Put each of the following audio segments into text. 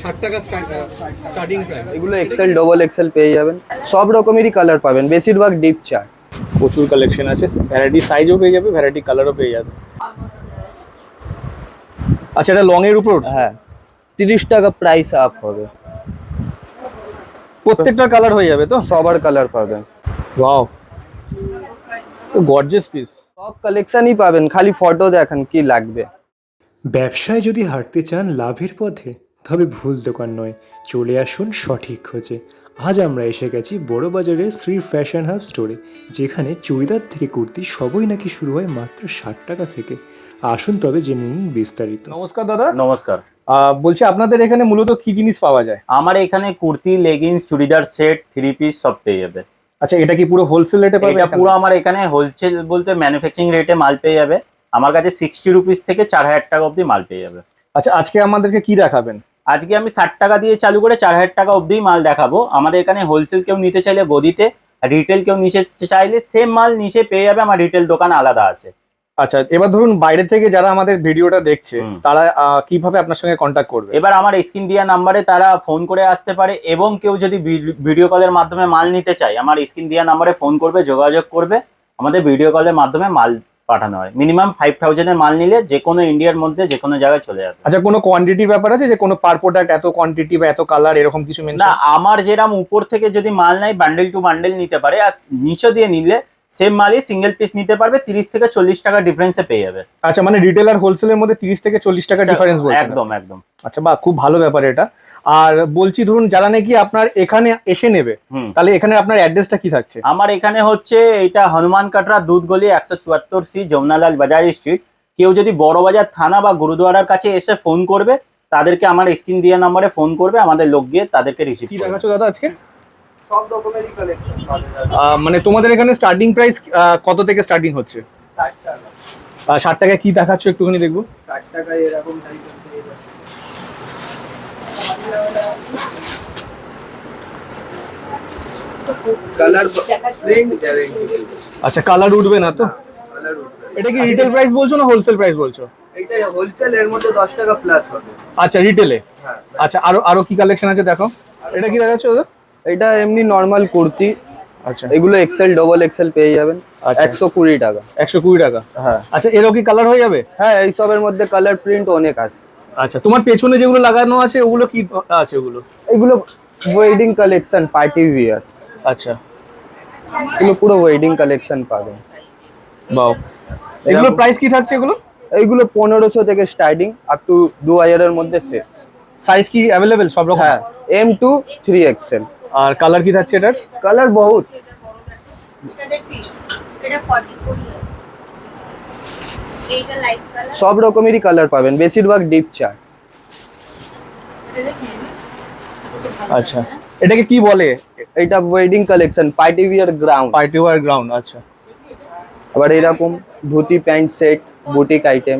ষাট টাকা starting price এগুলো এক্সেল ডবল এক্সেল পেয়ে যাবেন। সব রকমেরই কালার পাবেন। বেশিরভাগ ডিপ চার্ট প্রচুর কালেকশন আছে। ভ্যারাইটি সাইজও পেয়ে যাবে ভ্যারাইটি কালারও পেয়ে যাবে। আচ্ছা এটা লং এর উপর? হ্যাঁ। তিরিশ টাকা প্রাইস আপ হবে। প্রত্যেকটার কালার হয়ে যাবে তো? সবার কালার পাবেন। ওয়াও তো গর্জিয়াস পিস সব কালেকশনই পাবেন। খালি ফটো দেখান কি লাগবে। ব্যবসায় যদি হাঁটতে চান লাভের পথে তবে ভুল দোকান নয়। চলে আসুন সঠিক খোঁজে। আজ আমরা এসে গেছি বড় বাজারের শ্রী ফ্যাশন হাব স্টোরে যেখানে চুড়িদার থেকে কুর্তি সবই নাকি শুরু হয় মাত্র ষাট টাকা থেকে। আসুন তবে জেনে নিন বিস্তারিত। নমস্কার দাদা। নমস্কার। আহ, বলছি আপনাদের এখানে মূলত কি জিনিস পাওয়া যায়? আমার এখানে kurti leggings churidar set three piece সব পেয়ে যাবে। আচ্ছা এটা কি পুরো হোলসেল রেটে পাবে এটা পুরো আমার এখানে হোলসেল বলতে ম্যানুফ্যাকচারিং রেটে মাল পেয়ে যাবে। আমার কাছে সিক্সটি রুপিস থেকে চার হাজার টাকা অবধি মাল পেয়ে যাবে। আচ্ছা আজকে আমাদেরকে কি দেখাবেন? আজকে আমি ষাট টাকা দিয়ে চালু করে চার হাজার টাকা অবধি মাল দেখাবো। আমাদের এখানে হোলসেল কেউ নিতে চাইলে গদিতে রিটেল কেউ নিচে চাইলে সেম মাল নিচে পেয়ে যাবে আমার রিটেল দোকান আলাদা আছে। আচ্ছা এবার ধরুন বাইরে থেকে যারা আমাদের ভিডিওটা দেখছে তারা কীভাবে আপনার সঙ্গে কন্ট্যাক্ট করবে? এবার আমার স্ক্রিন দেওয়া নাম্বারে তারা ফোন করে আসতে পারে এবং কেউ যদি ভিডিও কলের মাধ্যমে মাল নিতে চায় আমার স্ক্রিন দেওয়া নাম্বারে ফোন করবে যোগাযোগ করবে আমাদের ভিডিও কলের মাধ্যমে মাল পাঠানো হয়। মিনিমাম ফাইভ থাউজেন্ডের মাল নিলে যে কোনো ইন্ডিয়ার মধ্যে যে কোনো জায়গায় চলে যাবে। আচ্ছা কোনো কোয়ান্টিটির ব্যাপার আছে? যে কোনো পার প্রোডাক্ট এত কোয়ান্টিটি বা এত কালার এরকম কিছু না আমার যেরকম উপর থেকে যদি মাল নেয় বান্ডেল টু বান্ডেল নিতে পারে আর নিচে দিয়ে নিলে সেম মালই সিঙ্গেল পিস নিতে পারবে তিরিশ থেকে চল্লিশ টাকা ডিফারেন্সে পেয়ে যাবে। আচ্ছা মানে রিটেল আর হোলসেলের মধ্যে তিরিশ থেকে চল্লিশ টাকা ডিফারেন্স বলছেন। একদম একদম। আচ্ছা বাহ খুব ভালো ব্যাপার এটা। আর বলছি ধরুন যারা নাকি আপনার এখানে এসে নেবে তাহলে এখানে আপনার অ্যাড্রেসটা কি থাকছে? আমার এখানে হচ্ছে এটা হনুমান কাটরা দুধ গলি একশো চুয়াত্তর সি যমুনালাল বাজার স্ট্রিট কেউ যদি বড় বাজার থানা বা গুরুদুয়ারার কাছে এসে ফোন করবে তাদেরকে আমার স্ক্রিন দেওয়া নম্বরে ফোন করবে আমাদের লোক গিয়ে তাদেরকে রিসিভ কি দেখাচ্ছ দাদা আজকে? সব রকমেরই কালেকশন মানে তোমাদের এখানে স্টার্টিং প্রাইস কত থেকে স্টার্টিং হচ্ছে? ষাট টাকা। ষাট টাকায় কি দেখাচ্ছ একটুখানি দেখব? ষাট টাকায় এরকম আচ্ছা কালার উঠবে না তো? এটা কি রিটেল প্রাইস বলছো না হোলসেল প্রাইস বলছো? এটা হোলসেল এর মধ্যে দশ টাকা প্লাস হবে। আচ্ছা রিটেলে হ্যাঁ। আচ্ছা আরও আরও কি কালেকশন আছে দেখো? এটা কি দেখাচ্ছ দাদা? এটা এমনি নর্মাল কুর্তি। আচ্ছা। এগুলো এক্সেল ডবল এক্সেল পেয়ে যাবেন। আচ্ছা। একশো কুড়ি টাকা। একশো কুড়ি টাকা? হ্যাঁ। আচ্ছা এরও কি কালার হয়ে যাবে? হ্যাঁ এইসবের মধ্যে কালার প্রিন্ট অনেক আছে। আচ্ছা তোমার পেছনে যেগুলো লাগানো আছে ওগুলো কি আছে ওগুলো? এগুলো ওয়েডিং কালেকশন পার্টি ওয়্যার আচ্ছা। এগুলো পুরো ওয়েডিং কালেকশন পাবেন। বাও এগুলো প্রাইস কি থাকছে এগুলো? এইগুলো পনেরোশো থেকে স্টার্টিং আপ টু দু হাজারের মধ্যে শেষ। সাইজ কি অ্যাভেলেবেল সব রকম হ্যাঁ এম টু থ্রি এক্সেল আর কালার কি থাকছে এটার? কালার বহুত। এটা দেখবি এটা 40 কোটি আছে এইটা লাইট কালার সব রকমেরই কালার পাবেন বেশিরভাগ ডিপ দেখবি আচ্ছা। এটাকে কি বলে? এটা wedding collection party wear gown party wear gown আচ্ছা। আবার এরকম dhoti pant set boutique item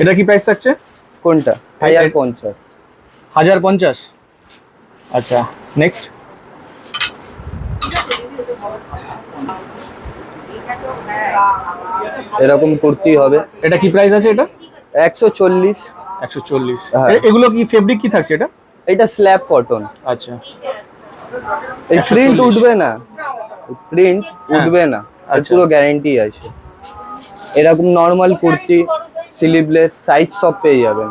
এটা কি প্রাইস থাকছে? কোনটা? হাজার পঞ্চাশ হাজার পঞ্চাশ আচ্ছা নেক্সট হ্যাঁ এরকম কুর্তি হবে। এটা কি প্রাইস আছে এটা? একশো চল্লিশ। একশো চল্লিশ। হ্যাঁ। এগুলো কি ফেব্রিক কি থাকছে এটা? এটা স্ল্যাব কটন আচ্ছা। এই প্রিন্ট উঠবে না। প্রিন্ট উঠবে না। আর আচ্ছা। পুরো গ্যারেন্টি আছে। এরকম নর্মাল কুর্তি। স্লিভলেস সাইজ সব পেয়ে যাবেন।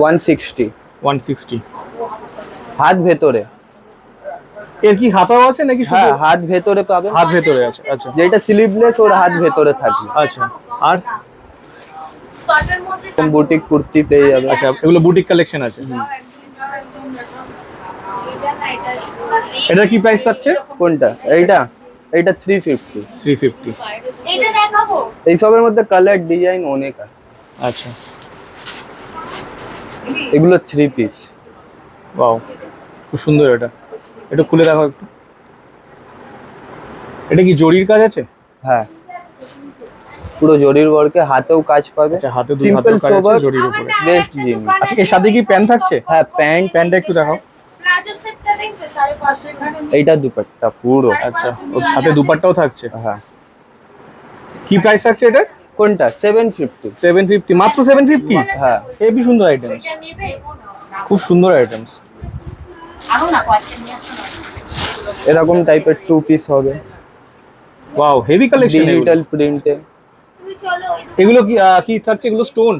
ওয়ান সিক্সটি ওয়ান সিক্সটি হাত ভেতরে। এর কি হাতাও আছে নাকি শুধু? হ্যাঁ হাত ভেতরে পাবে হাত ভেতরে আছে আচ্ছা। যেটা স্লিভলেস ওর হাত ভেতরে থাকবে। আচ্ছা আর? বুটিক কুর্তি পেয়ে যাবে আচ্ছা এগুলো বুটিক কালেকশন আছে। এটা এটা কি প্রাইস থাকছে? কোনটা? এইটা? ফিফটি থ্রি ফিফটি এটা দেখাবো? এইসবের মধ্যে কালার ডিজাইন অনেক আছে। আচ্ছা। এগুলো থ্রি পিস বাও খুব সুন্দর এটা। একটু খুলে দেখো একটু। এটা কি জরির কাজ আছে? হ্যাঁ। পুরো জরির ওয়ার্কে হাতেও কাজ পাবে। আচ্ছা হাতে দুই হাতেও কাজ আছে জরির উপরে। বেস্ট জিনিস। আচ্ছা এর সাথে কি প্যান্ট থাকছে? হ্যাঁ প্যান্ট প্যান্টটা একটু দেখাও প্লাজো সেটটা দেখবে 550 এখানে এইটা দুপাট্টা পুরো। আচ্ছা ওর সাথে দুপাট্টাও থাকছে? হ্যাঁ। কি প্রাইস থাকছে এটা কোনটা? সেভেন ফিফটি সেভেন ফিফটি মাত্র সেভেন ফিফটি হ্যাঁ। হেভি সুন্দর আইটেমস খুব সুন্দর আইটেমস আরও না এরকম টাইপের টু পিস হবে। ওয়াও হেভি কালেকশন ডিজিটাল প্রিন্টে এগুলো কি কি থাকছে? এগুলো স্টোন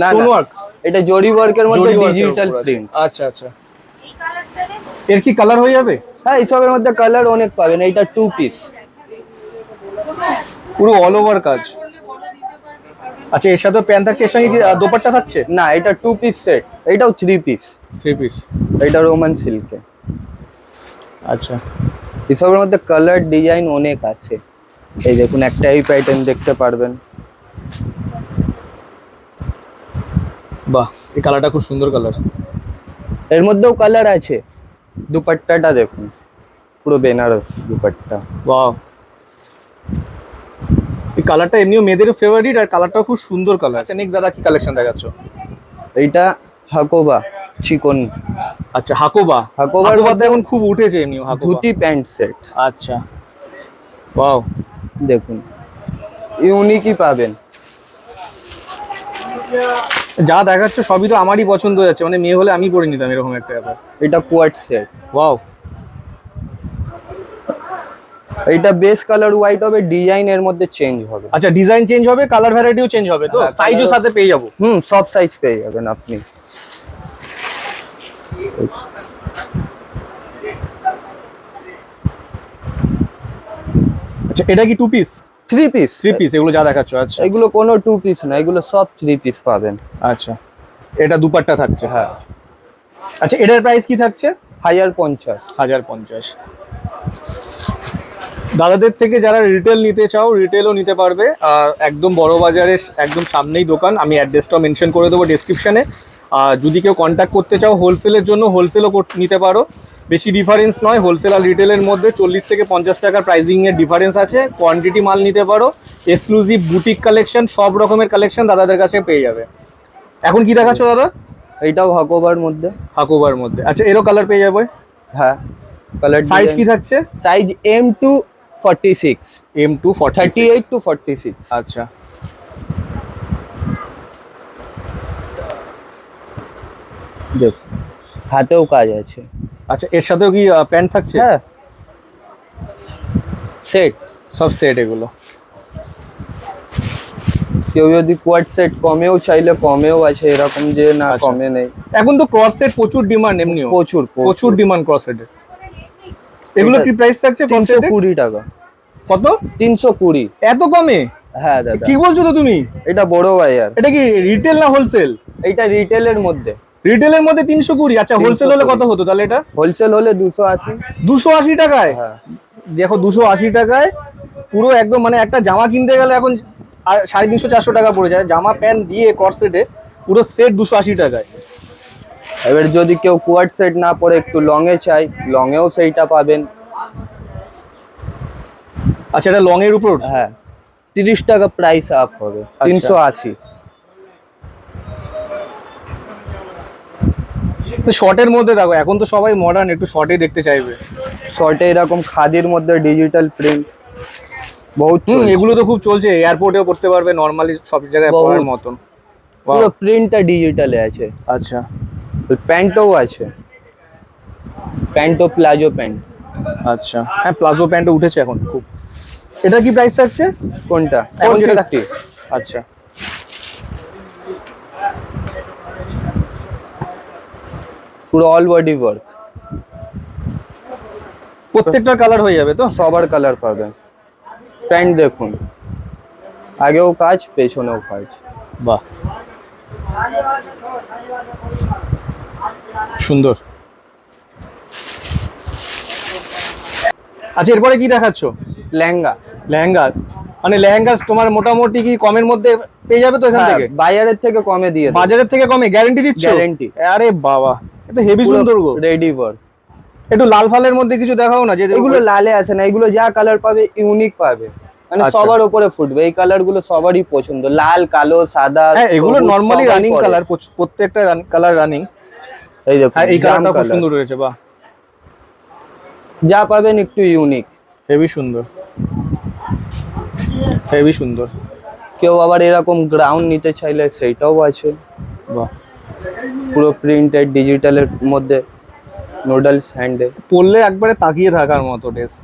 না Stone না। Work? এটা জরি ওয়ার্কের মধ্যে ডিজিটাল প্রিন্ট আচ্ছা আচ্ছা। এর কি কালার হয়ে যাবে? হ্যাঁ এইসবের মধ্যে কালার অনেক পাবেন এইটা টু পিস পুরো অল ওভার কাজ। আচ্ছা এর সাথে প্যান্ট থাকছে এর সঙ্গে দোপাট্টা থাকছে? না এটা টু পিস সেট এটাও থ্রি পিস থ্রি পিস এটা রোমান সিল্কে আচ্ছা। এসবের মধ্যে কালার ডিজাইন অনেক আছে। এই দেখুন একটা এই প্যাটার্ন দেখতে পারবেন। বাহ এই কালারটা খুব সুন্দর কালারের মধ্যেও কালার আছে। দুপাট্টাটা দেখুন পুরো বেনারস দুপাট্টা। বাহ এই কালারটা এমনিও মেয়েদের ফেভারিট আর কালারটাও খুব সুন্দর কালার আচ্ছা নেক্সট দাদা কি কালেকশন দেখাচ্ছ? এইটা হাকোবা চিকন। আচ্ছা হাকোবা। হাকোবার হাকোবা মধ্যে এখন খুব উঠেছে এমনিও হাকোবা। Dhoti pant set. আচ্ছা। ওয়াও দেখুন ইউনিকই পাবেন। যা দেখাচ্ছ সবই তো আমারই পছন্দ হয়েছে মানে মেয়ে হলে আমি পরে নিতাম এরকম একটা ব্যাপার। এটা কোয়াট সেট ওয়াও এটা বেস কালার হোয়াইট হবে ডিজাইন এর মধ্যে চেঞ্জ হবে। আচ্ছা ডিজাইন চেঞ্জ হবে কালার ভ্যারাইটিও চেঞ্জ হবে তো? হ্যাঁ, সাইজও সাথে পেয়ে যাব। হুম সব সাইজ পেয়ে যাবেন আপনি। আচ্ছা এটা কি two piece three piece three piece এগুলো যা দেখাচ্ছ আচ্ছা। এগুলো কোনো টু পিস না এগুলো সব থ্রি পিস পাবেন। আচ্ছা। এটা দুপাট্টা থাকছে? হ্যাঁ। আচ্ছা এটার প্রাইস কি থাকছে? হাজার পঞ্চাশ। হাজার পঞ্চাশ। দাদাদের থেকে যারা রিটেল নিতে চাও রিটেলও নিতে পারবে। আর একদম বড় বাজারের একদম সামনেই দোকান। আমি অ্যাড্রেসটাও মেনশন করে দেবো ডেসক্রিপশনে আর যদি কেউ কন্ট্যাক্ট করতে চাও হোলসেলের জন্য হোলসেলও নিতে পারো। বেশি ডিফারেন্স নয় হোলসেল আর রিটেলের মধ্যে চল্লিশ থেকে পঞ্চাশ টাকার প্রাইজিংয়ের ডিফারেন্স আছে। কোয়ান্টিটি মাল নিতে পারো এক্সক্লুসিভ বুটিক কালেকশন সব রকমের কালেকশন দাদাদের কাছে পেয়ে যাবে। এখন কি দেখাচ্ছ দাদা? এইটাও হাকোবার মধ্যে। হাকোবার মধ্যে। আচ্ছা এরও কালার পেয়ে যাবে? হ্যাঁ কালার সাইজ কি থাকছে? Size M to forty six M to thirty eight to forty six আচ্ছা। দেখুন হাতেও কাজ আছে। আচ্ছা এর সাথেও কি প্যান্ট থাকছে? হ্যাঁ। সেট? সব সেট এগুলো। কেউ যদি কোয়াড সেট কমেও চাইলে কমেও আছে এরকম যে না আচ্ছা। কমে নেই। এখন তো ক্রস সেট প্রচুর ডিমান্ড এমনিও। প্রচুর প্রচুর। ডিমান্ড ক্রস সেটের এগুলো কি প্রাইস থাকছে তিনশো কুড়ি টাকা। কত? তিনশো কুড়ি। এত কমে? হ্যাঁ দাদা। কি বলছো তো তুমি? এটা বড় বাজার এটা কি রিটেল না হোলসেল এটা রিটেলের মধ্যে। রিটেলের মধ্যে তিনশো কুড়ি। আচ্ছা হোলসেল হলে কত হতো তাহলে এটা? হোলসেল হলে দুশো আশি। দুশো আশি টাকায়? হ্যাঁ। দেখো দুশো আশি টাকায় পুরো একদম মানে একটা জামা কিনতে গেলে এখন সাড়ে তিনশো চারশো টাকা পড়ে যায়। জামা প্যান্ট দিয়ে কর সেটে পুরো সেট দুশো আশি টাকায়। এবার যদি কেউ কোয়াড সেট না পরে একটু লং এ চাই লং এও সেইটা পাবেন। আচ্ছা এটা লং এর উপর? হ্যাঁ। তিরিশ টাকা প্রাইস আপ হবে। আচ্ছা। তিনশো আশি। শর্টের মধ্যে দেখো এখন তো সবাই মডার্ন একটু শর্টে দেখতে চাইবে। শর্টে এরকম খাদির মধ্যে ডিজিটাল প্রিন্ট বহুত এগুলো তো খুব চলছে এয়ারপোর্টেও পড়তে পারবে নর্মালি সব জায়গায়। পরার মতন। পুরো প্রিন্টটা ডিজিটালে আছে। আচ্ছা। প্যান্টও আছে। প্যান্টও প্লাজো প্যান্ট। আচ্ছা। হ্যাঁ প্লাজো প্যান্টও উঠেছে এখন খুব। এটা কি প্রাইস থাকছে? কোনটা? আচ্ছা। পুরো অল বডি ওয়ার্ক প্রত্যেকটা কালার হয়ে যাবে তো? সবার কালার পাবে। প্যান্ট দেখুন। আগেও কাজ পেছনেও কাজ। বাহ। সুন্দর। আচ্ছা এরপরে কি দেখাচ্ছ? লেহেঙ্গা। লেহেঙ্গা। মানে লেহেঙ্গা তোমার মোটামুটি কি কমের মধ্যে পেয়ে যাবে তো এখান হ্যাঁ, থেকে? বাজারের থেকে কমে দিয়ে বাজারের থেকে কমে? গ্যারান্টি দিচ্ছ? Guarantee। আরে বাবা। এটা হেভি সুন্দর গো। রেডি ওয়ার্ক একটু লাল ফালের মধ্যে কিছু দেখাও না যে এগুলো লালে আছে না এগুলো যা কালার পাবে ইউনিক পাবে। মানে আচ্ছা। সবার উপরে ফুটবে এই কালারগুলো সবারই পছন্দ। লাল কালো সাদা হ্যাঁ এগুলো নর্মালি রানিং কালার প্রত্যেকটা কালার রানিং এই দেখুন হ্যাঁ এই কালারটা খুব সুন্দর রয়েছে বাহ। যা পাবেন একটু ইউনিক হেভি সুন্দর। হেভি সুন্দর। কেউ আবার এরকম গ্রাউন্ড নিতে চাইলে সেইটাও আছে। বাহ। পুরো প্রিন্টেড ডিজিটালের মধ্যে নুডলস হ্যান্ডে পরলে একবারে তাকিয়ে থাকার মতো ড্রেস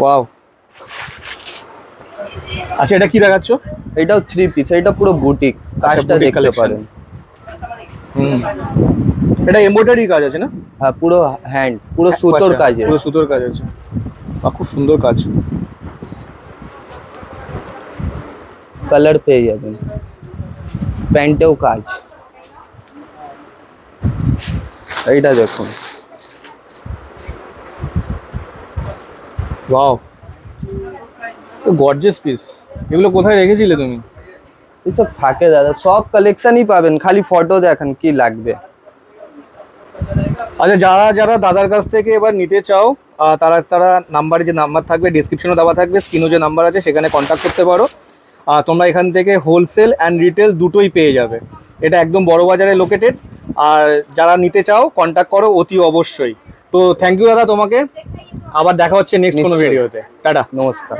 ওয়াও আচ্ছা এটা কি দেখাচ্ছ? এটাও থ্রি পিস এটা পুরো বুটিক কাজটা দেখতে পারেন। হুম। এটা এমব্রয়ডারি কাজ আছে না? হ্যাঁ পুরো হ্যান্ড পুরো সুতোর কাজ কাজে পুরো সুতোর কাজ আছে। বাহ খুব সুন্দর কাজ। কালার পেয়ে যাবেন। প্যান্টেও কাজ। এইটা দেখুন। ওয়াও তো গর্জিয়াস পিস এগুলো কোথায় রেখেছিলে তুমি? এসব থাকে দাদা সব কালেকশনই পাবেন খালি ফটো দেখেন কি লাগবে। আচ্ছা যারা যারা দাদার কাছ থেকে এবার নিতে চাও তারা তারা নাম্বারে যে নাম্বার থাকবে ডিসক্রিপশনে দেওয়া থাকবে স্ক্রিনও যে নাম্বার আছে সেখানে কন্ট্যাক্ট করতে পারো। তোমরা এখান থেকে হোলসেল অ্যান্ড রিটেল দুটোই পেয়ে যাবে। এটা একদম বড় বাজারে লোকেটেড আর যারা নিতে চাও কন্ট্যাক্ট করো অতি অবশ্যই। তো থ্যাংক ইউ দাদা তোমাকে। আবার দেখা হচ্ছে নেক্সট কোনো। ভিডিওতে টাটা। নমস্কার।